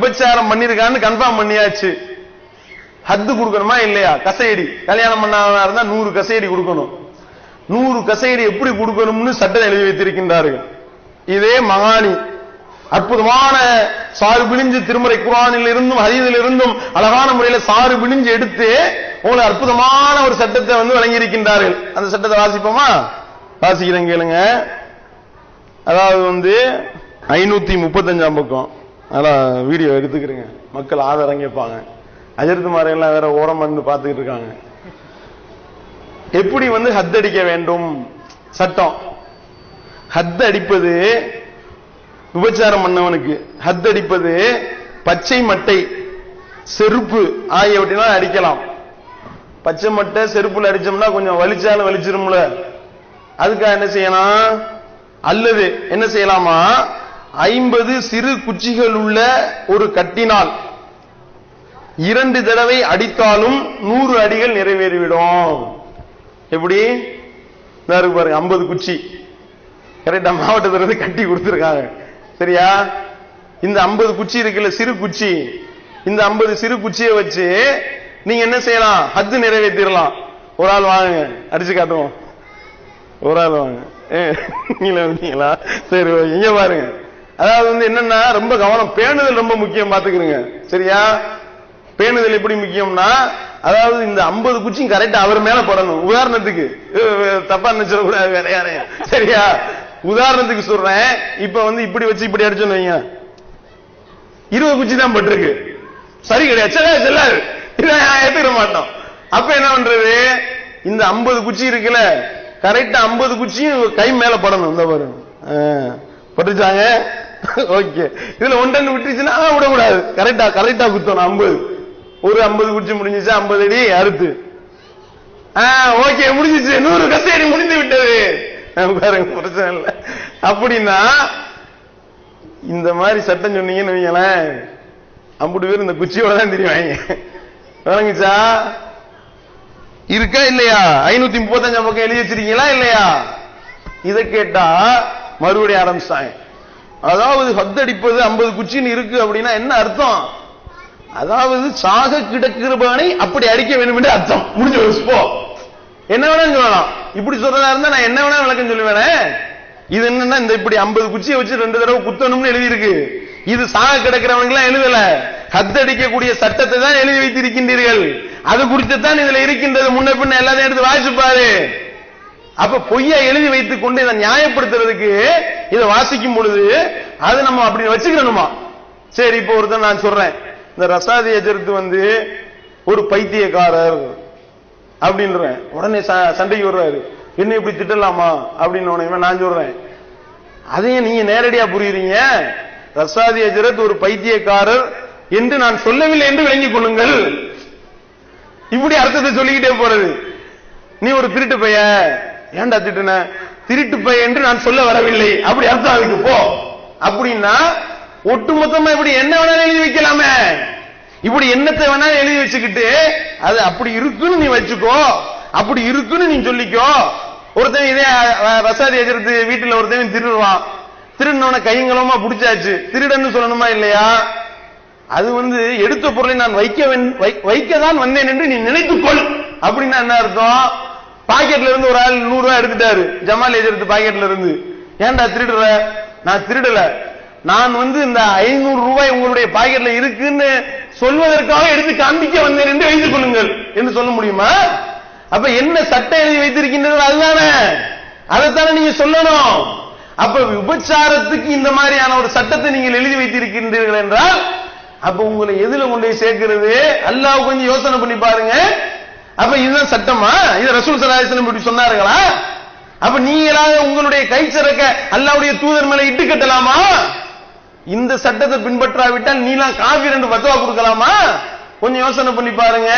விபச்சாரம் பண்ணிருக்கான்னு கன்ஃபார்ம் பண்ணியாச்சு. ஹத்து கொடுக்கணுமா இல்லையா? கசையடி. கல்யாணம் பண்ணாதவனா இருந்தா நூறு கசையடி கொடுக்கணும். நூறு கசையடி எப்படி கொடுக்கணும்னு சட்டம் எழுதி வைத்திருக்கின்றார்கள். இதே மகாணி. அற்புதமான சாறு பிழிஞ்சு திருமறை குரானில் இருந்தும் ஹரிதில் இருந்தும் அழகான முறையில சாறு பிழிஞ்சு எடுத்து உங்களுக்கு அற்புதமான ஒரு சட்டத்தை வந்து வழங்கியிருக்கின்றார்கள். அந்த சட்டத்தை வாசிப்போமா? வாசிக்கிறேன் கேளுங்க. அதாவது வந்து ஐநூத்தி முப்பத்தஞ்சாம் பக்கம். அதெல்லாம் வீடியோ எடுத்துக்கிறேங்க. மக்கள் ஆதரம் கேட்பாங்க அஜித் எல்லாம் வேற ஓரம் வந்து பார்த்துக்கிட்டு இருக்காங்க. எப்படி வந்து ஹத் அடிக்க வேண்டும்? சட்டம். ஹத் அடிப்பது விபச்சாரம் பண்ணவனுக்கு. ஹத் அடிப்பது பச்சை மட்டை செருப்பு ஆகியவற்றினால் அடிக்கலாம். பச்சை மட்டை செருப்புல அடிச்சோம்னா கொஞ்சம் வலிச்சாலும் வலிச்சிரும்ல. அதுக்காக என்ன செய்யலாம் அல்லது என்ன செய்யலாமா? ஐம்பது சிறு குச்சிகள் உள்ள ஒரு கட்டினால் இரண்டு தடவை அடித்தாலும் நூறு அடிகள் நிறைவேறிவிடும். எப்படி? இருக்கு பாருங்க ஐம்பது குச்சி. கரெக்டா மாவட்டத்தில் இருந்து கட்டி கொடுத்துருக்காங்க. சரியா? இந்த ஐம்பது குச்சி இருக்குல்ல சிறு குச்சி. இந்த ஐம்பது சிறு குச்சியை வச்சு நீங்க என்ன செய்யலாம்? ஹத்து நிறைவேற்றிடலாம். ஒரு ஆள் வாங்க அடிச்சு காட்டுவோம். ஒரு ஆள் வாங்க. நீங்களே வந்தீங்களா? சரி ஓகே. இங்க பாருங்க. அதாவது வந்து என்னன்னா ரொம்ப கவனம் பேணுதல் ரொம்ப முக்கியம் பாத்துக்கிறீங்க சரியா? பேணுதல் எப்படி முக்கியம்னா அதாவது இந்த 50 குச்சியும் கரெக்டா அவர் மேல படணும். உதாரணத்துக்கு தப்பா நினைச்சிட கூடாது வேற யாரையும் சரியா? உதாரணத்துக்கு சொல்றேன். இப்ப வந்து இப்படி வச்சு இப்படி அடிச்சோன்னு வைங்க. இருபது குச்சி தான் பட்டிருக்கு. சரி கிடையாது. செல்லாது செல்லாது. ஏத்துக்கிற மாட்டோம். அப்ப என்ன பண்றது? இந்த 50 குச்சி இருக்குல்ல கரெக்டா 50 குச்சியும் கை மேல படணும். இந்த பாருங்க. பட்டுச்சாங்க ஓகே. இதுல ஒன்றன்னு விட்டுச்சுன்னா ஆ, விடக்கூடாது. கரெக்டா கரெக்டா குத்தணும். 50 ஒரு ஐம்பது குடிச்சு முடிஞ்சிச்சு 50 அடி அறுத்து ஓகே முடிஞ்சிச்சு. நூறு கசேரி முடிந்து விட்டது. பாருங்க பிரச்சனை இல்லை. அப்படின்னா இந்த மாதிரி சட்டம் சொன்னீங்கன்னு வைங்களேன் அம்புட்டு பேர் இந்த குச்சியோட தான் தெரியுவாங்க விளங்குச்சா? இருக்கா இல்லையா? ஐநூத்தி முப்பத்தஞ்சாம் பக்கம் எழுதி வச்சிருக்கீங்களா இல்லையா? இதை கேட்டா மறுபடியும் ஆரம்பிச்சாங்க அதாவது ஹத்தடிப்பது ஐம்பது குச்சின்னு இருக்கு அப்படின்னா என்ன அர்த்தம்? அதாவது சாக கிடக்கிறவனை அப்படி அடிக்க வேண்டும் என்று அர்த்தம். முடிஞ்சு போ. என்ன வேணாலும் சொல்லலாம். இப்படி சொல்றதா இருந்தா நான் என்ன வேணா விளக்கம் சொல்லுவேனே? இது என்னன்னா இந்த இப்படி 50 குச்சியை வச்சு ரெண்டு தடவை குத்தணும்னு எழுதி இருக்கு இது சாக கிடக்கிறவனுக்கு எல்லாம் எழுதல கத்தடிக்கக்கூடிய சட்டத்தை தான் எழுதி வைத்திருக்கின்றீர்கள். அது குறித்து தான் இதுல இருக்கின்றது. முன்ன பின்ன எல்லாத்தையும் எடுத்து வாசிப்பாரு. அப்ப பொய்யா எழுதி வைத்துக் கொண்டு இதை நியாயப்படுத்துறதுக்கு இதை வாசிக்கும் பொழுது அது நம்ம அப்படி வச்சுக்கணுமா சரி இப்ப ஒருத்தன் நான் சொல்றேன். இந்த ரசாதி எஜர்த்து வந்து ஒரு பைத்தியக்காரர் அப்படின்றேன். உடனே ச- சண்டைக்கு வர்றாரு. என்ன இப்படி திட்டலாமா? அப்படின்னு உடனே நான் சொல்றேன். அதையும் நீங்க நேரடியா புரியுறீங்க. ரசாதி அஜரத் ஒரு பைத்தியக்காரர் என்று நான் சொல்லவில்லை என்று விளங்கிக் கொள்ளுங்கள். இப்படி அர்த்தத்தை சொல்லிக்கிட்டே போறது. நீ ஒரு திருட்டு பைய ஏன்டா திட்டுன? திருட்டு பை என்று நான் சொல்ல வரவில்லை. அப்படி அர்த்தம் அதுக்கு போ. அப்படின்னா ஒட்டுமொத்தமா இப்படி என்ன வேணாலும் எழுதி வைக்கலாமே. இப்படி என்னத்தை வேணாலும் எழுதி வச்சுக்கிட்டு அது அப்படி இருக்குன்னு நீ வச்சுக்கோ. அப்படி இருக்குன்னு நீ சொல்லிக்கோ. ஒருத்தன் இதே வசாதி ரசாதி எதிர்த்து வீட்டுல ஒருத்தன் திருடுவான். திருடினவன கையங்களமா பிடிச்சாச்சு. திருடன்னு சொல்லணுமா இல்லையா? அது வந்து எடுத்த பொருளை நான் வைக்க வைக்க தான் வந்தேன் என்று நீ நினைத்துக்கொள். அப்படின்னா என்ன அர்த்தம்? பாக்கெட்ல இருந்து ஒரு ஆள் நூறு ரூபாய் எடுத்துட்டாரு. ஜமால் எடுத்து பாக்கெட்ல இருந்து. ஏன்டா திருடுற? நான் திருடல. நான் வந்து இந்த ஐநூறு ரூபாய் உங்களுடைய பாக்கெட்ல இருக்குன்னு சொல்வதற்காக எடுத்து காண்பிக்க வந்தேன் என்று வைத்துக் கொள்ளுங்கள். என்று சொல்ல முடியுமா? அப்ப என்ன சட்டம் எழுதி வைத்திருக்கின்றது அதுதானே. அதைத்தானே நீங்க சொல்லணும். அப்ப விபச்சாரத்துக்கு இந்த மாதிரியான ஒரு சட்டத்தை நீங்கள் எழுதி வைத்திருக்கின்றீர்கள் என்றால் அப்ப உங்களை எதுல கொண்டு போய் சேர்க்கிறது? அல்லாஹ் கொஞ்சம் யோசனை பண்ணி பாருங்க. அப்ப சட்டமா? இது ரசூல் சலாஹம் இப்படி சொன்னார்களா? அப்ப நீங்களாக உங்களுடைய கை சிறக்க அல்லாவுடைய தூதர் மேல இட்டு கட்டலாமா? இந்த சட்டத்தை பின்பற்றாவிட்டால் நீலாம் காவிரண்டு என்று பத்துவா கொடுக்கலாமா? கொஞ்சம் யோசனை பண்ணி பாருங்க.